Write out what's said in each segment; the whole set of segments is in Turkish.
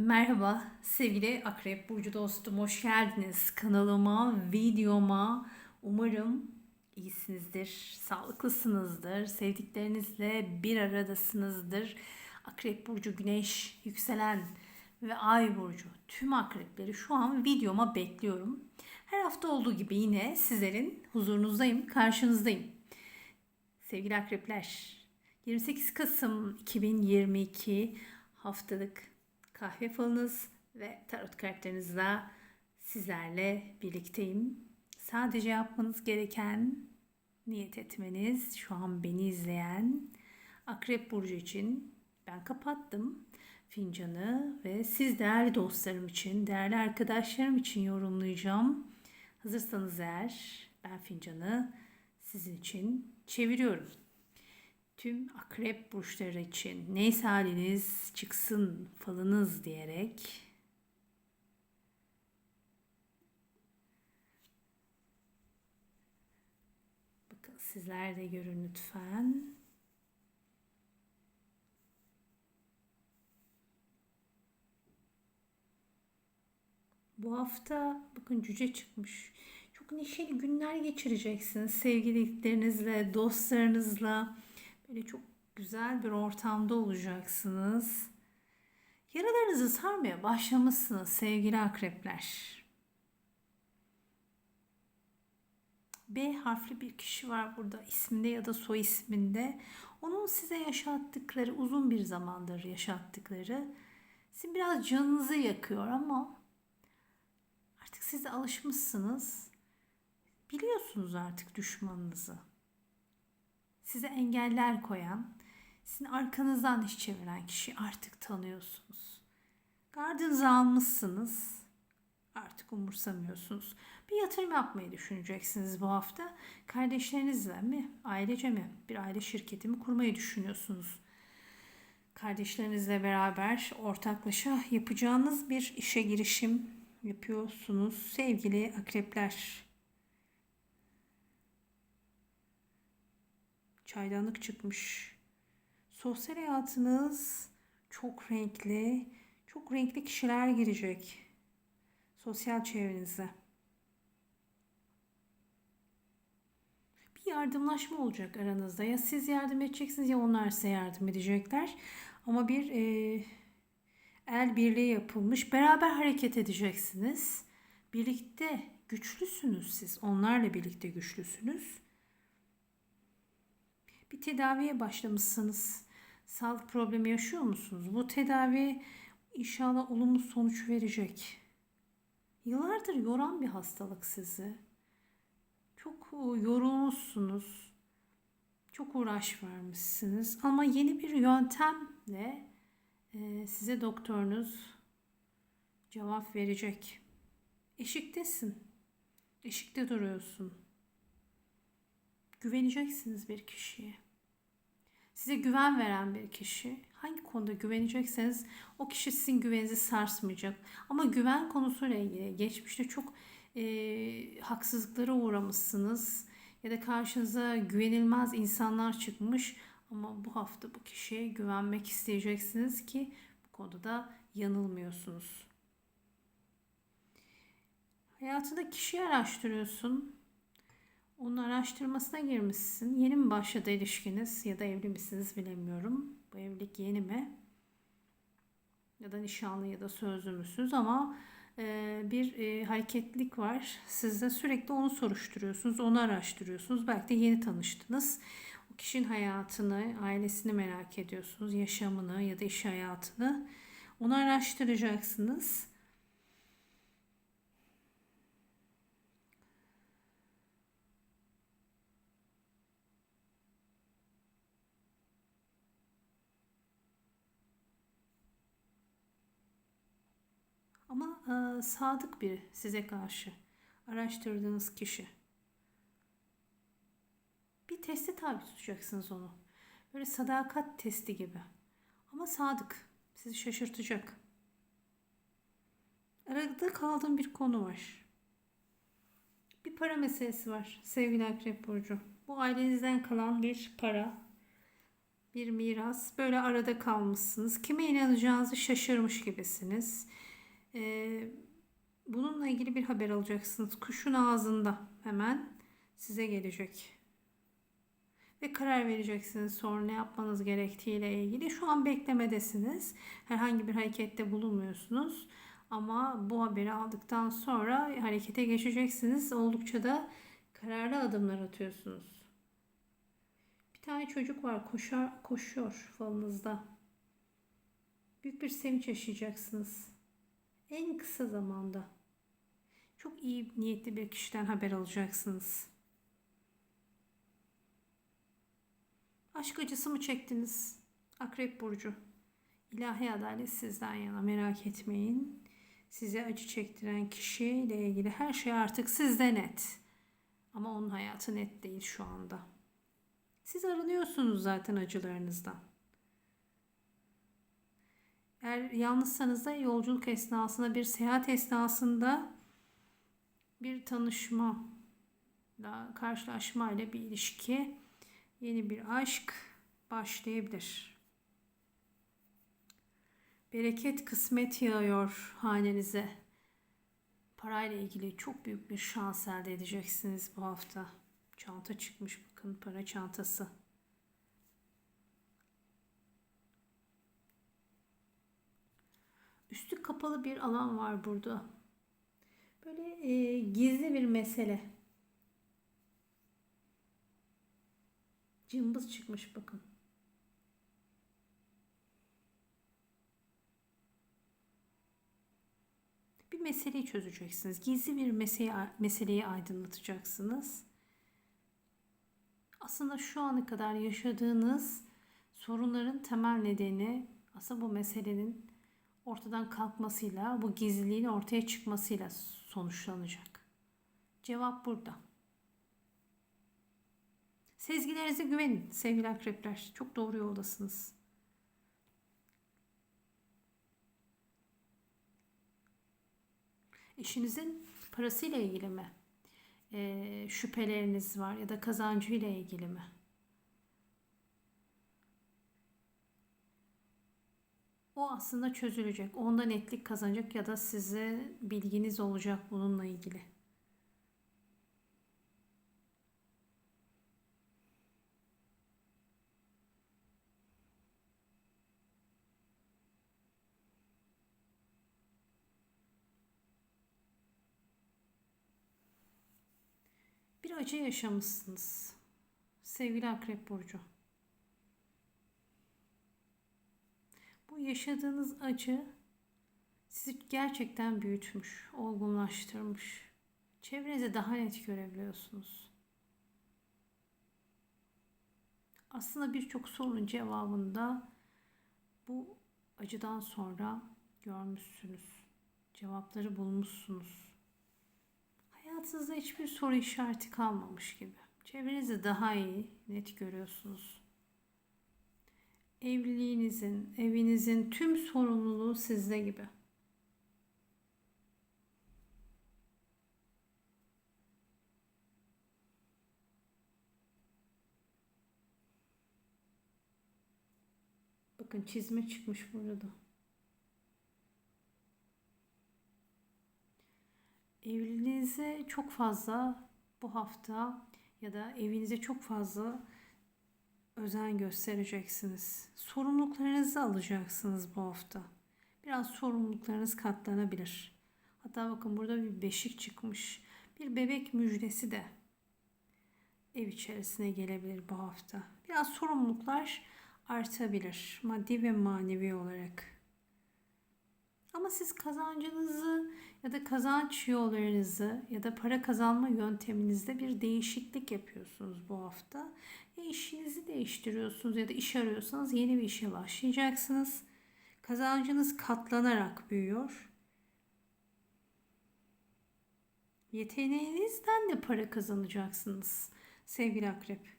Merhaba sevgili Akrep Burcu dostum hoş geldiniz kanalıma, videoma. Umarım iyisinizdir, sağlıklısınızdır, sevdiklerinizle bir aradasınızdır. Akrep Burcu, Güneş, Yükselen ve Ay Burcu tüm akrepleri şu an videoma bekliyorum. Her hafta olduğu gibi yine sizlerin huzurunuzdayım, karşınızdayım. Sevgili akrepler, 28 Kasım 2022 haftalık kahve falınız ve tarot kartlarınızla sizlerle birlikteyim. Sadece yapmanız gereken niyet etmeniz şu an beni izleyen Akrep Burcu için ben kapattım fincanı ve siz değerli dostlarım için, değerli arkadaşlarım için yorumlayacağım. Hazırsanız eğer ben fincanı sizin için çeviriyorum tüm akrep burçları için neyse haliniz çıksın falınız diyerek bakın sizler de görün lütfen. Bu hafta bakın cüce çıkmış. Çok neşeli günler geçireceksiniz sevgililiklerinizle, dostlarınızla. Böyle çok güzel bir ortamda olacaksınız. Yaralarınızı sarmaya başlamışsınız sevgili akrepler. B harfli bir kişi var burada isminde ya da soy isminde. Onun size yaşattıkları uzun bir zamandır yaşattıkları sizin biraz canınızı yakıyor ama artık siz alışmışsınız. Biliyorsunuz artık düşmanınızı size engeller koyan, sizin arkanızdan iş çeviren kişi artık tanıyorsunuz. Gardınızı almışsınız. Artık umursamıyorsunuz. Bir yatırım yapmayı düşüneceksiniz bu hafta. Kardeşlerinizle mi, ailece mi, bir aile şirketi mi kurmayı düşünüyorsunuz? Kardeşlerinizle beraber ortaklaşa yapacağınız bir işe girişim yapıyorsunuz sevgili akrepler. Çaydanlık çıkmış. Sosyal hayatınız çok renkli, çok renkli kişiler girecek sosyal çevrenize. Bir yardımlaşma olacak aranızda. Ya siz yardım edeceksiniz ya onlar size yardım edecekler. Ama bir e, el birliği yapılmış. Beraber hareket edeceksiniz. Birlikte güçlüsünüz siz. Onlarla birlikte güçlüsünüz bir tedaviye başlamışsınız. Sağlık problemi yaşıyor musunuz? Bu tedavi inşallah olumlu sonuç verecek. Yıllardır yoran bir hastalık sizi. Çok yorulmuşsunuz. Çok uğraş vermişsiniz. Ama yeni bir yöntemle e, size doktorunuz cevap verecek. Eşiktesin. Eşikte duruyorsun. Güveneceksiniz bir kişiye. Size güven veren bir kişi. Hangi konuda güvenecekseniz o kişi sizin güveninizi sarsmayacak. Ama güven konusuyla ilgili geçmişte çok e, haksızlıklara uğramışsınız. Ya da karşınıza güvenilmez insanlar çıkmış. Ama bu hafta bu kişiye güvenmek isteyeceksiniz ki bu konuda da yanılmıyorsunuz. Hayatında kişi araştırıyorsun onun araştırmasına girmişsin. Yeni mi başladı ilişkiniz ya da evli misiniz bilemiyorum. Bu evlilik yeni mi? Ya da nişanlı ya da sözlü müsünüz ama e, bir e, hareketlilik var. Siz de sürekli onu soruşturuyorsunuz, onu araştırıyorsunuz. Belki de yeni tanıştınız. O kişinin hayatını, ailesini merak ediyorsunuz, yaşamını ya da iş hayatını. Onu araştıracaksınız. Ama e, sadık biri size karşı. Araştırdığınız kişi. Bir testi tabi tutacaksınız onu. Böyle sadakat testi gibi. Ama sadık. Sizi şaşırtacak. Arada kaldığım bir konu var. Bir para meselesi var sevgili Akrep Burcu. Bu ailenizden kalan bir para. bir miras. Böyle arada kalmışsınız. Kime inanacağınızı şaşırmış gibisiniz. Ee, bununla ilgili bir haber alacaksınız. Kuşun ağzında hemen size gelecek. Ve karar vereceksiniz sonra ne yapmanız gerektiğiyle ilgili. Şu an beklemedesiniz. Herhangi bir harekette bulunmuyorsunuz. Ama bu haberi aldıktan sonra harekete geçeceksiniz. Oldukça da kararlı adımlar atıyorsunuz. Bir tane çocuk var koşar, koşuyor falınızda. Büyük bir sevinç yaşayacaksınız. En kısa zamanda. Çok iyi niyetli bir kişiden haber alacaksınız. Aşk acısı mı çektiniz? Akrep Burcu. İlahi adalet sizden yana merak etmeyin. Size acı çektiren kişiyle ilgili her şey artık sizde net. Ama onun hayatı net değil şu anda. Siz arınıyorsunuz zaten acılarınızdan. Eğer yalnızsanız da yolculuk esnasında bir seyahat esnasında bir tanışma, karşılaşma ile bir ilişki, yeni bir aşk başlayabilir. Bereket kısmet yağıyor hanenize. Parayla ilgili çok büyük bir şans elde edeceksiniz bu hafta. Çanta çıkmış bakın para çantası. Üstü kapalı bir alan var burada. Böyle e, gizli bir mesele. Cımbız çıkmış bakın. Bir meseleyi çözeceksiniz. Gizli bir meseleyi, meseleyi aydınlatacaksınız. Aslında şu ana kadar yaşadığınız sorunların temel nedeni aslında bu meselenin ortadan kalkmasıyla, bu gizliliğin ortaya çıkmasıyla sonuçlanacak. Cevap burada. Sezgilerinize güvenin sevgili akrepler. Çok doğru yoldasınız. Eşinizin parasıyla ilgili mi? Ee, şüpheleriniz var ya da kazancıyla ilgili mi? O aslında çözülecek. Onda netlik kazanacak ya da size bilginiz olacak bununla ilgili. Bir acı yaşamışsınız. Sevgili Akrep Burcu. Yaşadığınız acı sizi gerçekten büyütmüş, olgunlaştırmış. Çevrenizi daha net görebiliyorsunuz. Aslında birçok sorunun cevabını da bu acıdan sonra görmüşsünüz. Cevapları bulmuşsunuz. Hayatınızda hiçbir soru işareti kalmamış gibi. Çevrenizi daha iyi, net görüyorsunuz. Evliliğinizin, evinizin tüm sorumluluğu sizde gibi. Bakın çizme çıkmış burada da. Evliliğinize çok fazla bu hafta ya da evinize çok fazla özen göstereceksiniz. Sorumluluklarınızı alacaksınız bu hafta. Biraz sorumluluklarınız katlanabilir. Hatta bakın burada bir beşik çıkmış. Bir bebek müjdesi de ev içerisine gelebilir bu hafta. Biraz sorumluluklar artabilir maddi ve manevi olarak. Ama siz kazancınızı ya da kazanç yollarınızı ya da para kazanma yönteminizde bir değişiklik yapıyorsunuz bu hafta. Ya işinizi değiştiriyorsunuz ya da iş arıyorsanız yeni bir işe başlayacaksınız. Kazancınız katlanarak büyüyor. Yeteneğinizden de para kazanacaksınız sevgili akrep.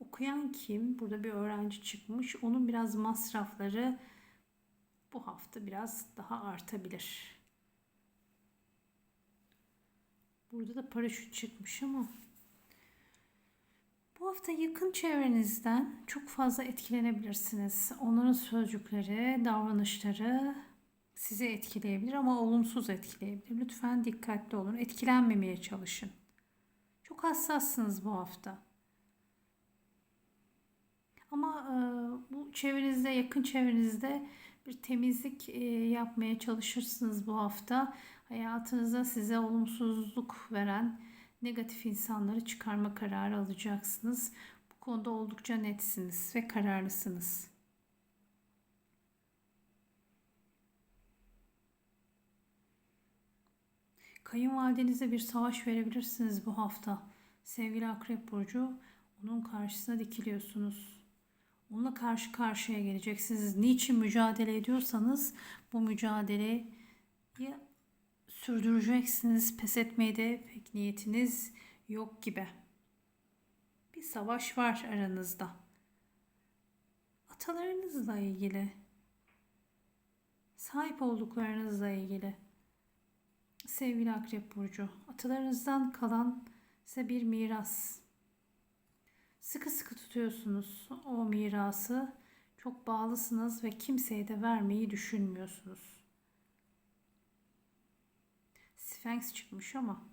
Okuyan kim? Burada bir öğrenci çıkmış. Onun biraz masrafları bu hafta biraz daha artabilir. Burada da paraşüt çıkmış ama bu hafta yakın çevrenizden çok fazla etkilenebilirsiniz. Onların sözcükleri, davranışları sizi etkileyebilir ama olumsuz etkileyebilir. Lütfen dikkatli olun. Etkilenmemeye çalışın. Çok hassassınız bu hafta. Ama e, bu çevrenizde, yakın çevrenizde bir temizlik e, yapmaya çalışırsınız bu hafta. Hayatınıza size olumsuzluk veren negatif insanları çıkarma kararı alacaksınız. Bu konuda oldukça netsiniz ve kararlısınız. Kayınvalidenize bir savaş verebilirsiniz bu hafta. Sevgili Akrep Burcu, onun karşısına dikiliyorsunuz. Onunla karşı karşıya geleceksiniz. Niçin mücadele ediyorsanız bu mücadeleyi sürdüreceksiniz. Pes etmeye de pek niyetiniz yok gibi. Bir savaş var aranızda. Atalarınızla ilgili, sahip olduklarınızla ilgili. Sevgili Akrep Burcu, atalarınızdan kalan size bir miras. Sıkı sıkı tutuyorsunuz o mirası. Çok bağlısınız ve kimseye de vermeyi düşünmüyorsunuz. Sphinx çıkmış ama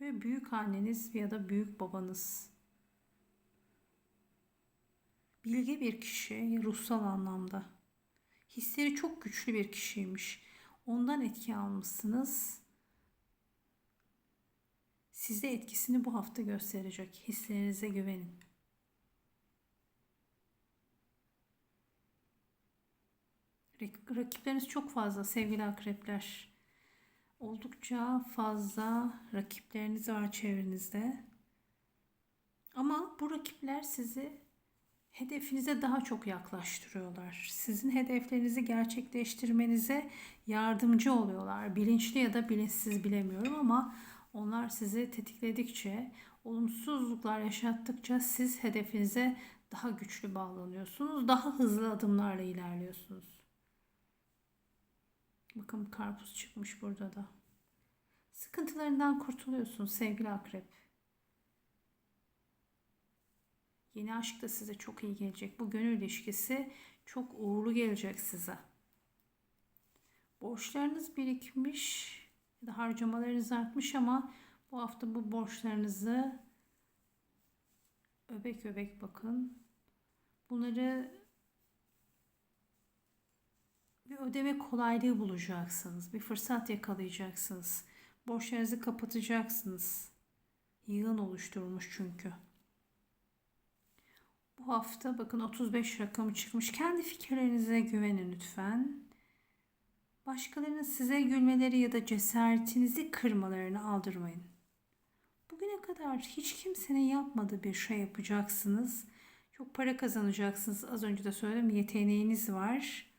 böyle büyük anneniz ya da büyük babanız bilge bir kişi ruhsal anlamda hisleri çok güçlü bir kişiymiş. Ondan etki almışsınız. Sizde etkisini bu hafta gösterecek. Hislerinize güvenin. Rakipleriniz çok fazla sevgili akrepler. Oldukça fazla rakipleriniz var çevrenizde. Ama bu rakipler sizi hedefinize daha çok yaklaştırıyorlar. Sizin hedeflerinizi gerçekleştirmenize yardımcı oluyorlar. Bilinçli ya da bilinçsiz bilemiyorum ama onlar sizi tetikledikçe, olumsuzluklar yaşattıkça siz hedefinize daha güçlü bağlanıyorsunuz. Daha hızlı adımlarla ilerliyorsunuz. Bakın karpuz çıkmış burada da. Sıkıntılarından kurtuluyorsun sevgili akrep. Yeni aşk da size çok iyi gelecek. Bu gönül ilişkisi çok uğurlu gelecek size. Borçlarınız birikmiş ya da harcamalarınız artmış ama bu hafta bu borçlarınızı öbek öbek bakın. Bunları bir ödeme kolaylığı bulacaksınız. Bir fırsat yakalayacaksınız. Borçlarınızı kapatacaksınız. Yığın oluşturmuş çünkü. Bu hafta bakın 35 rakamı çıkmış. Kendi fikirlerinize güvenin lütfen. Başkalarının size gülmeleri ya da cesaretinizi kırmalarını aldırmayın. Bugüne kadar hiç kimsenin yapmadığı bir şey yapacaksınız. Çok para kazanacaksınız. Az önce de söyledim yeteneğiniz var.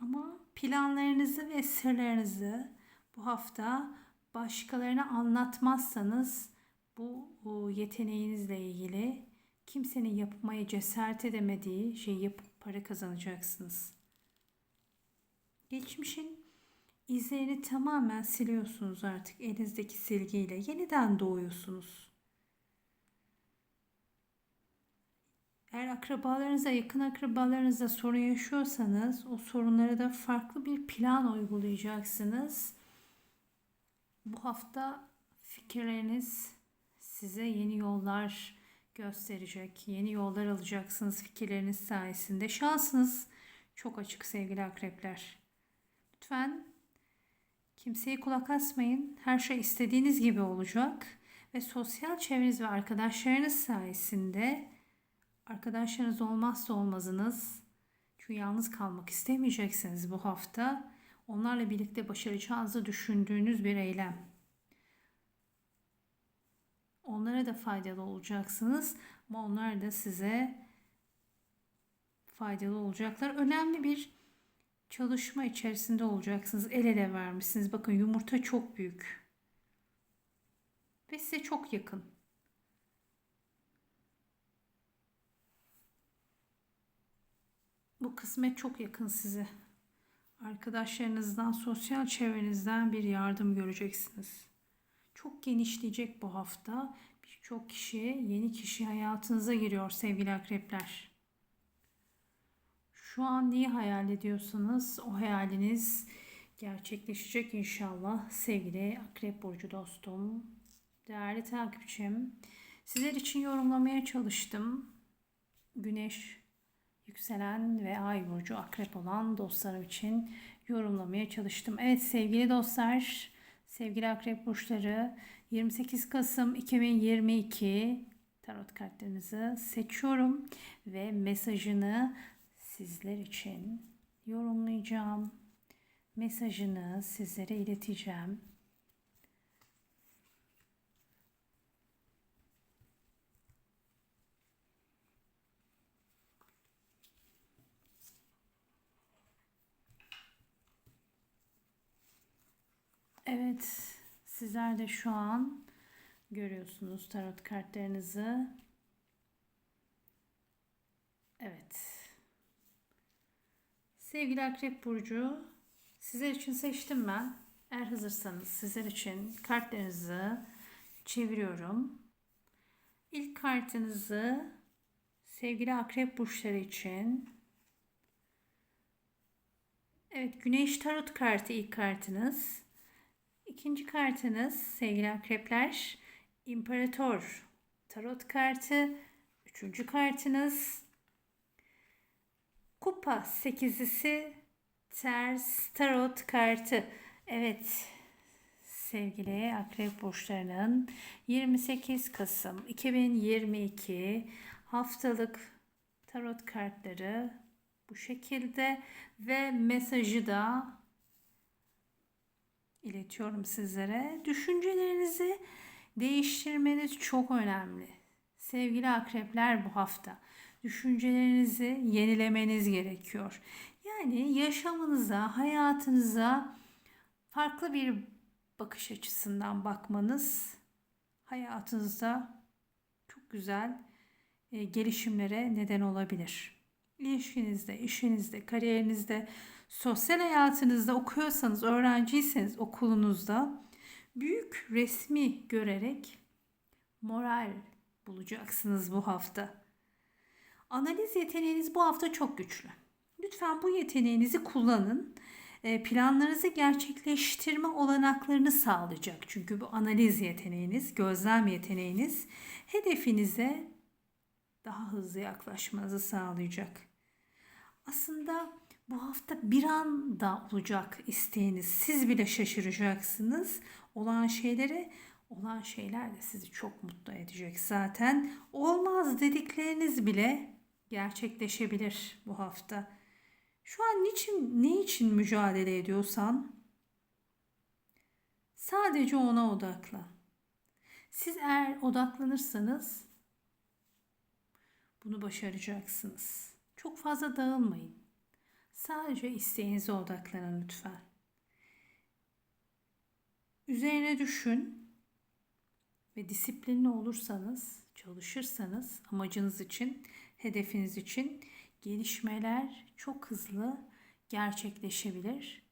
Ama planlarınızı ve sırlarınızı bu hafta başkalarına anlatmazsanız bu, yeteneğinizle ilgili kimsenin yapmaya cesaret edemediği şeyi yapıp para kazanacaksınız. Geçmişin izlerini tamamen siliyorsunuz artık elinizdeki silgiyle. Yeniden doğuyorsunuz. Eğer akrabalarınıza, yakın akrabalarınızla sorun yaşıyorsanız o sorunlara da farklı bir plan uygulayacaksınız. Bu hafta fikirleriniz size yeni yollar gösterecek. Yeni yollar alacaksınız fikirleriniz sayesinde. Şansınız çok açık sevgili akrepler. Lütfen kimseye kulak asmayın. Her şey istediğiniz gibi olacak ve sosyal çevreniz ve arkadaşlarınız sayesinde Arkadaşlarınız olmazsa olmazınız. Çünkü yalnız kalmak istemeyeceksiniz bu hafta. Onlarla birlikte başaracağınızı düşündüğünüz bir eylem. Onlara da faydalı olacaksınız ama onlar da size faydalı olacaklar. Önemli bir çalışma içerisinde olacaksınız. El ele vermişsiniz. Bakın yumurta çok büyük. Ve size çok yakın. Bu kısmet çok yakın size. Arkadaşlarınızdan, sosyal çevrenizden bir yardım göreceksiniz. çok genişleyecek bu hafta. Birçok kişi, yeni kişi hayatınıza giriyor sevgili akrepler. Şu an neyi hayal ediyorsanız o hayaliniz gerçekleşecek inşallah sevgili akrep burcu dostum. Değerli takipçim, sizler için yorumlamaya çalıştım. Güneş, yükselen ve ay burcu akrep olan dostlarım için yorumlamaya çalıştım. Evet sevgili dostlar, sevgili akrep burçları 28 Kasım 2022 tarot kartlarınızı seçiyorum ve mesajını sizler için yorumlayacağım. Mesajını sizlere ileteceğim. Evet, sizler de şu an görüyorsunuz tarot kartlarınızı. Evet. Sevgili Akrep Burcu, sizler için seçtim ben. Eğer hazırsanız sizler için kartlarınızı çeviriyorum. İlk kartınızı sevgili Akrep Burçları için Evet, Güneş Tarot kartı ilk kartınız. İkinci kartınız sevgili akrepler İmparator Tarot kartı. Üçüncü kartınız Kupa sekizlisi Ters Tarot kartı. Evet sevgili akrep burçlarının 28 Kasım 2022 haftalık tarot kartları bu şekilde ve mesajı da iletiyorum sizlere. Düşüncelerinizi değiştirmeniz çok önemli. Sevgili akrepler bu hafta düşüncelerinizi yenilemeniz gerekiyor. Yani yaşamınıza, hayatınıza farklı bir bakış açısından bakmanız hayatınızda çok güzel e, gelişimlere neden olabilir. İlişkinizde, işinizde, kariyerinizde sosyal hayatınızda okuyorsanız, öğrenciyseniz okulunuzda büyük resmi görerek moral bulacaksınız bu hafta. Analiz yeteneğiniz bu hafta çok güçlü. Lütfen bu yeteneğinizi kullanın. E, planlarınızı gerçekleştirme olanaklarını sağlayacak. Çünkü bu analiz yeteneğiniz, gözlem yeteneğiniz hedefinize daha hızlı yaklaşmanızı sağlayacak. Aslında bu hafta bir anda olacak isteğiniz. Siz bile şaşıracaksınız. Olan şeyleri, olan şeyler de sizi çok mutlu edecek zaten. Olmaz dedikleriniz bile gerçekleşebilir bu hafta. Şu an niçin, ne için mücadele ediyorsan sadece ona odaklan. Siz eğer odaklanırsanız bunu başaracaksınız. Çok fazla dağılmayın. Sadece isteğinize odaklanın lütfen. Üzerine düşün ve disiplinli olursanız, çalışırsanız amacınız için, hedefiniz için gelişmeler çok hızlı gerçekleşebilir.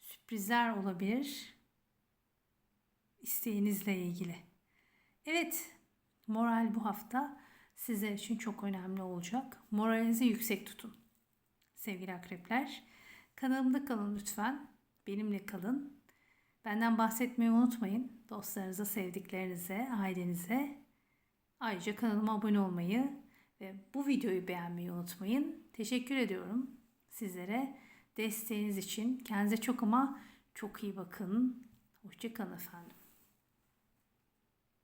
Sürprizler olabilir isteğinizle ilgili. Evet, moral bu hafta sizler için çok önemli olacak. Moralinizi yüksek tutun. Sevgili akrepler, kanalımda kalın lütfen. Benimle kalın. Benden bahsetmeyi unutmayın. Dostlarınıza, sevdiklerinize, ailenize. Ayrıca kanalıma abone olmayı ve bu videoyu beğenmeyi unutmayın. Teşekkür ediyorum sizlere desteğiniz için. Kendinize çok ama çok iyi bakın. Hoşçakalın efendim.